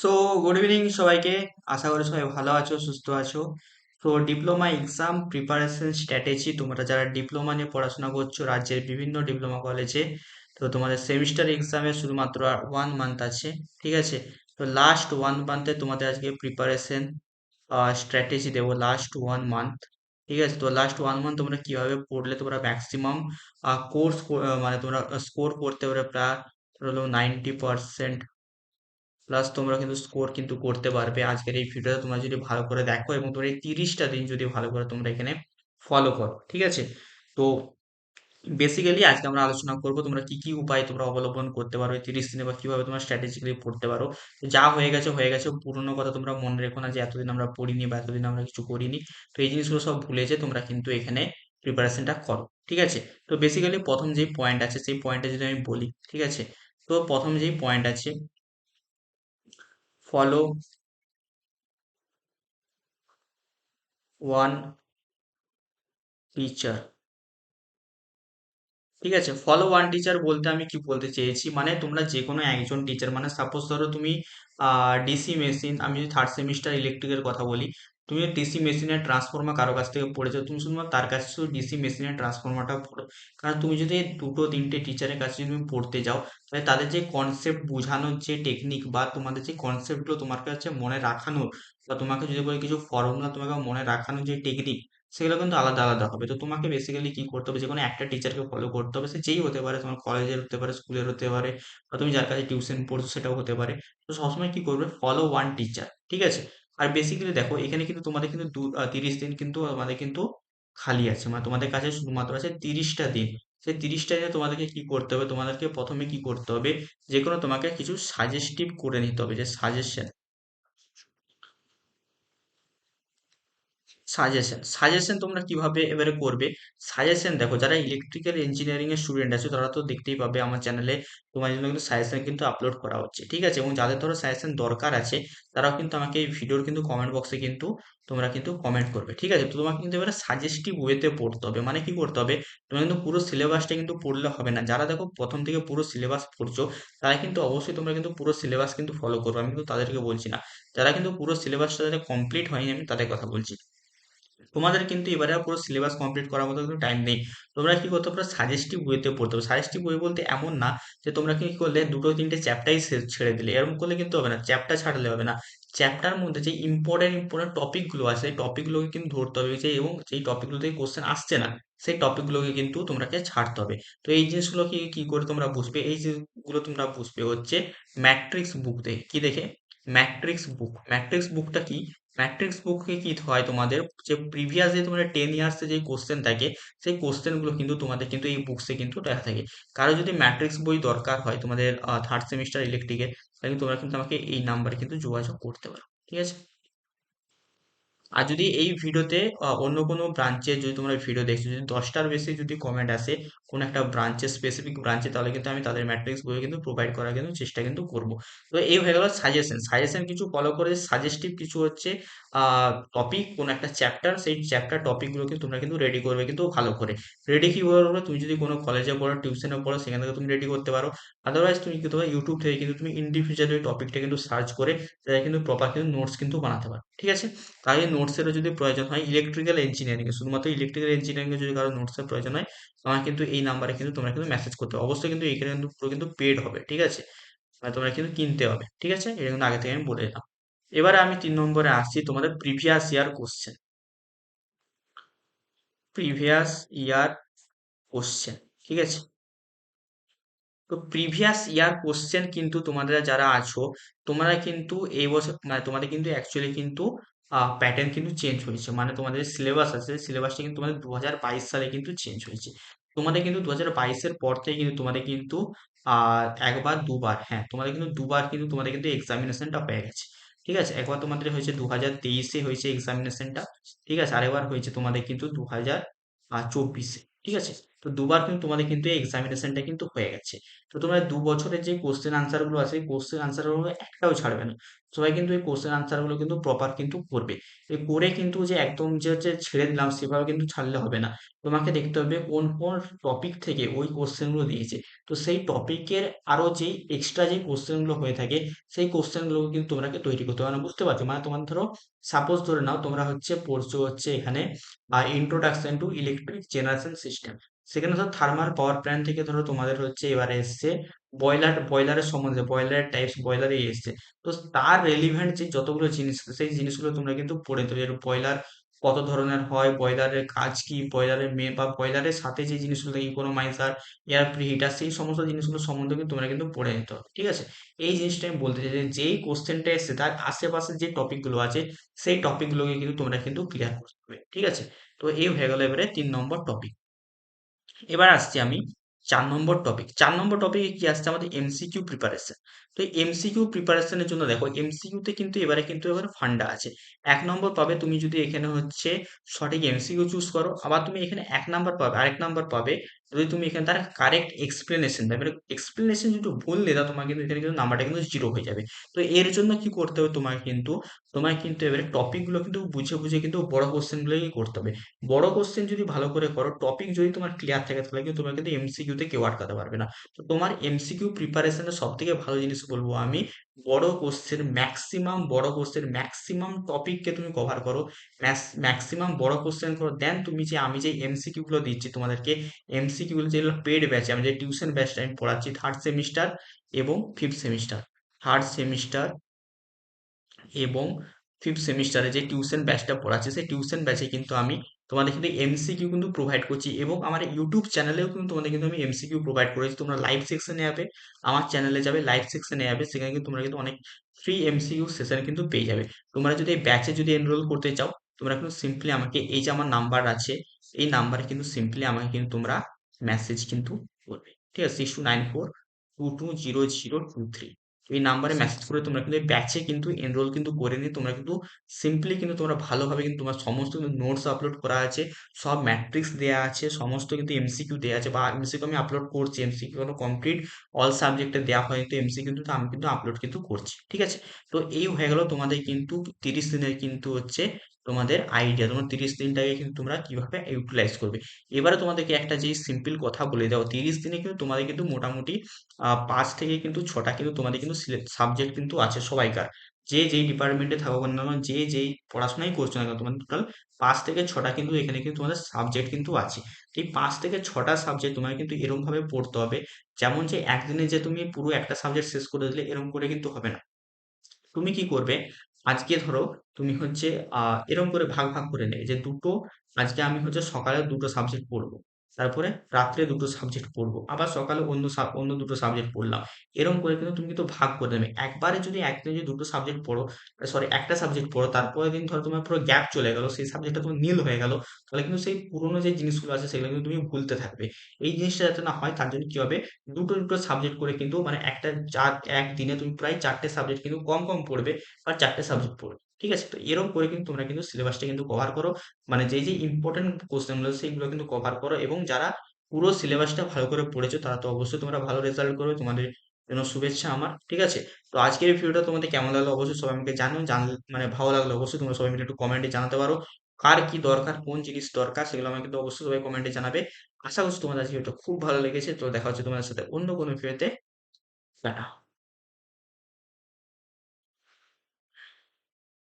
So good evening সবাইকে। আশা করি সবাই ভালো আছো, সুস্থ আছো। তো ডিপ্লোমা এক্সাম প্রিপারেশন স্ট্র্যাটেজি তোমরা যারা ডিপ্লোমা নিয়ে পড়াশোনা করছ, রাজ্যের বিভিন্ন ডিপ্লোমা কলেজে তো তোমাদের সেমিস্টার এক্সামে শুধুমাত্র ওয়ান মান্থ আছে, ঠিক আছে? তো লাস্ট ওয়ান মান্থে তোমাদের আজকে প্রিপারেশন স্ট্র্যাটেজি দেবো লাস্ট ওয়ান মান্থ ঠিক আছে? তো লাস্ট ওয়ান মান্থ তোমরা কীভাবে পড়লে তোমরা ম্যাক্সিমাম কোর্স মানে তোমরা স্কোর করতে পারবে প্রায় হলো নাইনটি পার্সেন্ট প্লাস তোমরা কিন্তু স্কোর কিন্তু করতে পারবে। আজকের এই ভিডিওটা তোমরা যদি ভালো করে দেখো এবং তোমরা এই তিরিশটা দিন যদি ভালো করে তোমরা এখানে ফলো করো, ঠিক আছে? তো বেসিক্যালি আজকে আমরা আলোচনা করব তোমরা কি কি উপায় তোমরা অবলম্বন করতে পারো তিরিশ দিনে বা কীভাবে তোমরা স্ট্র্যাটেজিক্যালি পড়তে পারো। যা হয়ে গেছে হয়ে গেছে। পুরোনো কথা তোমরা মনে রেখো না যে এতদিন আমরা পড়িনি বা এতদিন আমরা কিছু করিনি। তো এই জিনিসগুলো সব ভুলে যে তোমরা কিন্তু এখানে প্রিপারেশনটা করো, ঠিক আছে? তো বেসিক্যালি প্রথম যেই পয়েন্ট আছে, সেই পয়েন্টটা যদি আমি বলি, ঠিক আছে? তো প্রথম যেই পয়েন্ট আছে ফলো one টিচার। ঠিক আছে, ফলো ওয়ান টিচার বলতে আমি কি বলতে চেয়েছি? মানে তোমরা যে কোনো একজন টিচার মানে সাপোজ ধরো তুমি ডিসি মেশিন, আমি যদি থার্ড সেমিস্টার ইলেকট্রিকের কথা বলি তুমি ডিসি মেশিনের ট্রান্সফর্মার কারও কাছ থেকে পড়েছো, তুমি শুধুমাত্র তার কাছে শুধু ডিসি মেশিনের ট্রান্সফর্মারটা পড়ো। কারণ তুমি যদি দুটো তিনটে টিচারের কাছে যদি তুমি পড়তে যাও, তাহলে তাদের যে কনসেপ্ট বোঝানোর যে টেকনিক বা তোমাদের যে কনসেপ্টগুলো তোমার কাছে মনে রাখানোর বা তোমাকে যদি বলে কিছু ফর্মুলা তোমাকে মনে রাখানোর যে টেকনিক সেগুলো কিন্তু আলাদা আলাদা হবে। তো তোমাকে বেসিক্যালি কি করতে হবে? যে কোনো একটা টিচারকে ফলো করতে হবে, সে যেই হতে পারে তোমার কলেজের হতে পারে স্কুলের হতে পারে, বা তুমি যার কাছে টিউশন পড়ছো সেটাও হতে পারে। তো সবসময় কি করবে? ফলো ওয়ান টিচার ঠিক আছে? আর বেসিক্যালি দেখো, এখানে কিন্তু তোমাদের কিন্তু দু তিরিশ দিন কিন্তু আমাদের কিন্তু খালি আছে। মানে তোমাদের কাছে শুধুমাত্র আছে তিরিশটা দিন। সেই তিরিশটা দিনে তোমাদেরকে কি করতে হবে? তোমাদেরকে প্রথমে কি করতে হবে? যে কোনো তোমাকে কিছু সাজেস্টিভ করে নিতে হবে, যে সাজেশন সাজেশন সাজেশন তোমরা কীভাবে এবারে করবে? সাজেশন দেখো, যারা ইলেকট্রিক্যাল ইঞ্জিনিয়ারিং এর স্টুডেন্ট আছে, তারা তো দেখতেই পাবে আমার চ্যানেলে তোমার জন্য কিন্তু সাজেশন কিন্তু আপলোড করা হচ্ছে, ঠিক আছে? এবং যাদের ধরো সাজেশন দরকার আছে, তারাও কিন্তু আমাকে এই ভিডিওর কিন্তু কমেন্ট বক্সে কিন্তু তোমরা কিন্তু কমেন্ট করবে, ঠিক আছে? তো তোমাকে কিন্তু এবারে সাজেস্টিভ ওয়েতে পড়তে হবে। মানে কি করতে হবে? তোমার কিন্তু পুরো সিলেবাসটা কিন্তু পড়লে হবে না। যারা দেখো প্রথম থেকে পুরো সিলেবাস পড়ছো, তারা কিন্তু অবশ্যই তোমরা কিন্তু পুরো সিলেবাস কিন্তু ফলো করবে। আমি কিন্তু তাদেরকে বলছি না। যারা কিন্তু পুরো সিলেবাসটা যাদের কমপ্লিট হয়নি, আমি তাদের কথা বলছি। তোমাদের কিন্তু এবারে পুরো সিলেবাস কমপ্লিট করার মতো কিন্তু টাইম নেই। তোমরা কি করতে পারো? সাজেস্টিভ বইতে পড়তে হবে সাজেস্টিভ বই বলতে এমন না যে তোমরা কি করলে দুটো তিনটে চ্যাপ্টারই ছেড়ে দিলে। এরকম করলে কিন্তু হবে না চ্যাপ্টার ছাড়লে হবে না। চ্যাপ্টার মধ্যে যে ইম্পর্টেন্ট ইম্পর্টেন্ট টপিকগুলো আছে, সেই টপিকগুলোকে কিন্তু ধরতে হবে যে এবং যেই টপিকগুলো থেকে কোশ্চেন আসছে না, সেই টপিকগুলোকে কিন্তু তোমরাকে ছাড়তে হবে। তো এই জিনিসগুলো কি কি করে তোমরা বুঝবে? এই জিনিসগুলো তোমরা বুঝবে হচ্ছে ম্যাট্রিক্স বুক দেখে কি দেখে? ম্যাট্রিক্স বুক ম্যাট্রিক্স বুকটা কি? ম্যাট্রিক্স বুকে কি হয় তোমাদের? যে প্রিভিয়াস যে তোমাদের টেন ইয়ার্সে যে কোশ্চেন থাকে, সেই কোশ্চেনগুলো কিন্তু তোমাদের কিন্তু এই বুকসে কিন্তু দেখা থাকে। কারও যদি ম্যাট্রিক্স বই দরকার হয় তোমাদের থার্ড সেমিস্টার ইলেকট্রিকের তাহলে তোমরা কিন্তু আমাকে এই নাম্বারে কিন্তু যোগাযোগ করতে পারো, ঠিক আছে? আর যদি এই ভিডিওতে অন্য কোনো ব্রাঞ্চে যদি তোমরা ভিডিও দেখছ, যদি দশটার বেশি যদি কমেন্ট আসে, কোনো একটা ব্রাঞ্চে স্পেসিফিক ব্রাঞ্চে তাহলে কিন্তু আমি তাদের ম্যাট্রিক্স বই কিন্তু প্রোভাইড করার কিন্তু চেষ্টা কিন্তু করব। তো এই হয়ে গেল সাজেশন সাজেশন কিছু ফলো করে সাজেস্টিভ কিছু হচ্ছে টপিক কোন একটা চ্যাপ্টার সেই চ্যাপ্টার টপিকগুলো কিন্তু তোমরা কিন্তু রেডি করবে কিন্তু ভালো করে। রেডি কি করবে? তুমি যদি কোনো কলেজে পড়ো টিউশনে পড়ো, সেখান থেকে তুমি রেডি করতে পারো। আদারওয়াইজ তুমি কিন্তু ইউটিউব থেকে কিন্তু তুমি ইন্ডিভিজুয়ালি টপিকটা কিন্তু সার্চ করে তারা কিন্তু প্রপার কিন্তু নোটস কিন্তু বানাতে পারো। ঠিক আছে? তাই নোটসেরও যদি প্রয়োজন হয় ইলেকট্রিক্যাল ইঞ্জিনিয়ারিং এ, শুধুমাত্র ইলেকট্রিক্যাল ইঞ্জিনিয়ারিং এ যদি কারও নোটসের প্রয়োজন হয় তোমার কিন্তু এই নাম্বারে কিন্তু তোমরা কিন্তু মেসেজ করতে হবে। অবশ্যই কিন্তু এখানে কিন্তু পুরো কিন্তু পেড হবে, ঠিক আছে? মানে তোমরা কিন্তু কিনতে হবে, ঠিক আছে? এটা কিন্তু আগে থেকে আমি বলে দিলাম। এবারে আমি তিন নম্বরে আসছি তোমাদের previous year question previous year question ঠিক আছে? তো প্রিভিয়াস ইয়ার কোশ্চেন কিন্তু তোমাদের যারা আছো, তোমরা কিন্তু এই বছর মানে তোমাদের কিন্তু অ্যাকচুয়ালি কিন্তু প্যাটার্ন কিন্তু চেঞ্জ হয়েছে। মানে তোমাদের সিলেবাস আছে সিলেবাসটা কিন্তু তোমাদের দুহাজার বাইশ সালে কিন্তু চেঞ্জ হয়েছে। তোমাদের কিন্তু দু হাজার বাইশের পর থেকে কিন্তু তোমাদের কিন্তু একবার, দুবার হ্যাঁ তোমাদের কিন্তু দুবার কিন্তু তোমাদের কিন্তু এক্সামিনেশনটা হয়ে গেছে। ঠিক আছে? একবার তোমাদের হয়েছে দু হাজার তেইশে হয়েছে এক্সামিনেশনটা ঠিক আছে? আরেকবার হয়েছে তোমাদের কিন্তু দু হাজার চব্বিশে ঠিক আছে? তো দুবার কিন্তু তোমাদের কিন্তু এই এক্সামিনেশনটা কিন্তু হয়ে গেছে। তো তোমরা দু বছরের যে কোশ্চেন আনসারগুলো আছে কোশ্চেন আনসারগুলো একটাও ছাড়বে না। সবাই কিন্তু এই কোশ্চেন আনসারগুলো কিন্তু প্রপার কিন্তু করবে। এই করে কিন্তু যে একদম যে হচ্ছে ছেড়ে দিলাম, সেভাবে কিন্তু ছাড়লে হবে না। তোমাকে দেখতে হবে কোন কোন টপিক থেকে ওই কোশ্চেনগুলো দিয়েছে। তো সেই টপিকের আরও যে এক্সট্রা যে কোশ্চেনগুলো হয়ে থাকে, সেই কোশ্চেনগুলো কিন্তু তোমাকে তৈরি করতে হবে। না বুঝতে পারছ? মানে তোমার ধরো সাপোজ ধরে নাও তোমরা হচ্ছে পড়ছো হচ্ছে এখানে introduction to electric generation system সেখানে ধরো থার্মাল পাওয়ার প্ল্যান্ট থেকে ধরো তোমাদের হচ্ছে এবারে এসছে বয়লার বয়লারের সম্বন্ধে বয়লারের টাইপস বয়লারে এসছে। তো তার রেলিভেন্ট যে যতগুলো জিনিস সেই জিনিসগুলো তোমরা কিন্তু পড়ে দেবে বয়লার কত ধরনের হয় বয়লারের কাজ কি বয়লারের মেয়ে বা বয়লারের সাথে যে জিনিসগুলো ইকোনোমাইজার এয়ার প্রিহিটার সেই সমস্ত জিনিসগুলো সম্বন্ধে কিন্তু তোমরা কিন্তু পড়ে নিতে হবে ঠিক আছে? এই জিনিসটা আমি বলতে চাই যে, যেই কোশ্চেনটা এসছে, তার আশেপাশে যে টপিকগুলো আছে, সেই টপিকগুলোকে কিন্তু তোমরা কিন্তু ক্লিয়ার করতে হবে ঠিক আছে? তো এই হয়ে গেল এবারে তিন নম্বর টপিক এবার আসছি আমি চার নম্বর টপিক চার নম্বর টপিকে কি আসছে? আমাদের এমসিকিউ প্রিপারেশন তো এমসিকিউ প্রিপারেশনের জন্য দেখো এমসিকিউতে কিন্তু এবারে কিন্তু এবারে ফান্ডা আছে। এক নম্বর পাবে তুমি যদি এখানে হচ্ছে সঠিক এমসিকিউ চুজ করো, আবার তুমি এখানে এক নাম্বার পাবে, আরেক নাম্বার পাবে, যদি তুমি এখানে তার কারেক্ট এক্সপ্লেনেশন দেবে এক্সপ্লেনেশন যদি ভুল দেয় তোমার কিন্তু এখানে কিন্তু নাম্বারটা কিন্তু জিরো হয়ে যাবে। তো এর জন্য কি করতে হবে তোমাকে কিন্তু, তোমায় কিন্তু এবারে টপিকগুলো কিন্তু বুঝে বুঝে কিন্তু বড় কোশ্চেনগুলোই করতে হবে। বড় কোশ্চেন যদি ভালো করে করো টপিক যদি তোমার ক্লিয়ার থাকে, তাহলে কিন্তু তোমার কিন্তু এমসিকিউতে কেউ আটকাতে পারবে না। তো তোমার এমসিকিউ প্রিপারেশনের সব থেকে ভালো জিনিস বলব আমি, বড় কোশ্চেন ম্যাক্সিমাম বড় কোশ্চেন ম্যাক্সিমাম টপিককে তুমি কভার করো ম্যাক্সিমাম বড় কোশ্চেন করো দেন তুমি যে, আমি যে এমসিকিউ গুলো দিচ্ছি তোমাদেরকে এমসিকিউ গুলো যেগুলো পেড ব্যাচে আমি যে টিউশন ব্যাচটা আমি পড়াচ্ছি থার্ড সেমিস্টার এবং ফিফথ সেমিস্টার থার্ড সেমিস্টার এবং ফিফথ সেমিস্টারে যে টিউশন ব্যাচটা পড়াচ্ছে, সেই টিউশন ব্যাচে কিন্তু আমি তোমাদের কিন্তু এমসিকিউ কিন্তু প্রোভাইড করছি এবং আমার ইউটিউব চ্যানেলেও কিন্তু তোমাদের কিন্তু আমি এমসিকিউ প্রোভাইড করেছি। তোমরা লাইভ সেকশনে যাবে, আমার চ্যানেলে যাবে লাইভ সেকশনে যাবে, সেখানে কিন্তু তোমরা কিন্তু অনেক ফ্রি এমসিকিউ সেশন কিন্তু পেয়ে যাবে। তোমরা যদি এই ব্যাচে যদি এনরোল করতে চাও, তোমরা কিন্তু সিম্পলি আমাকে, এই যে আমার নাম্বার আছে, এই নাম্বারে কিন্তু সিম্পলি আমাকে কিন্তু তোমরা মেসেজ কিন্তু করবে। ঠিক আছে six two nine four two two zero zero two three এই নাম্বারে মেসেজ করে তোমরা কিন্তু ব্যাচে কিন্তু এনরোল কিন্তু করে নিয়ে তোমরা কিন্তু সিম্পলি কিন্তু তোমরা ভালোভাবে কিন্তু তোমার সমস্ত কিন্তু নোটস আপলোড করা আছে সব ম্যাট্রিক্স দেওয়া আছে সমস্ত কিন্তু এমসিকিউ দেওয়া আছে বা এমসিকিউ আমি আপলোড করছি এমসিকিউ কোনো কমপ্লিট অল সাবজেক্টে দেওয়া হয় তো এমসিকিউ কিন্তু আমি কিন্তু আপলোড কিন্তু করছি ঠিক আছে? তো এই হয়ে গেল তোমাদের কিন্তু তিরিশ দিনের কিন্তু হচ্ছে তোমাদের আইডিয়া তোমার তিরিশ দিনটাকে কিন্তু তোমরা কীভাবে ইউটিলাইজ করবে। এবারে তোমাদেরকে একটা যে সিম্পল কথা বলে দাও, তিরিশ দিনে কিন্তু তোমাদের কিন্তু মোটামুটি পাঁচ থেকে কিন্তু ছটা কিন্তু তোমাদের কিন্তু সাবজেক্ট কিন্তু আছে সবাইকার। যে যেই ডিপার্টমেন্টে থাকো না যে যেই পড়াশোনাই করছ না কেন, তোমাদের টোটাল পাঁচ থেকে ছটা কিন্তু এখানে কিন্তু তোমাদের সাবজেক্ট কিন্তু আছে। এই পাঁচ থেকে ছটা সাবজেক্ট তোমাকে কিন্তু এরকম ভাবে পড়তে হবে, যেমন যে একদিনে যে তুমি পুরো একটা সাবজেক্ট শেষ করে দিলে এরকম করে কিন্তু হবে না। তুমি কি করবে? আজকে ধরো তুমি হচ্ছে এরকম করে ভাগ ভাগ করে নেবে যে দুটো, আজকে আমি হচ্ছে সকালে দুটো সাবজেক্ট পড়ব। তারপরে রাত্রে দুটো সাবজেক্ট পড়ব, আবার সকালে অন্য অন্য দুটো সাবজেক্ট পড়লাম। এরকম করে কিন্তু তুমি কিন্তু ভাগ করে নেবে একবারে যদি একদিনে যদি দুটো সাবজেক্ট পড়ো সরি একটা সাবজেক্ট পড়ো, তারপরে দিন ধরো তোমার পুরো গ্যাপ চলে গেলো, সেই সাবজেক্টটা তোমার নীল হয়ে গেলো, তাহলে কিন্তু সেই পুরোনো যে জিনিসগুলো আছে, সেগুলো কিন্তু তুমি ভুলতে থাকবে। এই জিনিসটা যাতে না হয়, তার জন্য কি হবে? দুটো দুটো সাবজেক্ট করে কিন্তু মানে একটা চার একদিনে তুমি প্রায় চারটে সাবজেক্ট কিন্তু কম কম পড়বে বা চারটে সাবজেক্ট পড়বে। ঠিক আছে? তো এরকম করে কিন্তু তোমরা কিন্তু সিলেবাসটা কিন্তু কভার করো। মানে যে যে ইম্পর্টেন্ট কোশ্চেনগুলো সেইগুলো কিন্তু কভার করো এবং যারা পুরো সিলেবাসটা ভালো করে পড়েছো, তারা তো অবশ্যই তোমরা ভালো রেজাল্ট করবে। তোমাদের জন্য শুভেচ্ছা আমার, ঠিক আছে? তো আজকের ভিডিওটা তোমাদের কেমন লাগল অবশ্যই সবাই আমাকে জানো জান মানে ভালো লাগল অবশ্যই তোমরা সবাই মিলে একটু কমেন্টে জানাতে পারো। কার কি দরকার, কোন জিনিস দরকার, সেগুলো আমাকে কিন্তু অবশ্যই সবাই কমেন্টে জানাবে। আশা করছি তোমাদের আজকে ভিডিওটা খুব ভালো লেগেছে। তো দেখা হচ্ছে তোমাদের সাথে অন্য কোনো ভিডিওতে টাটা।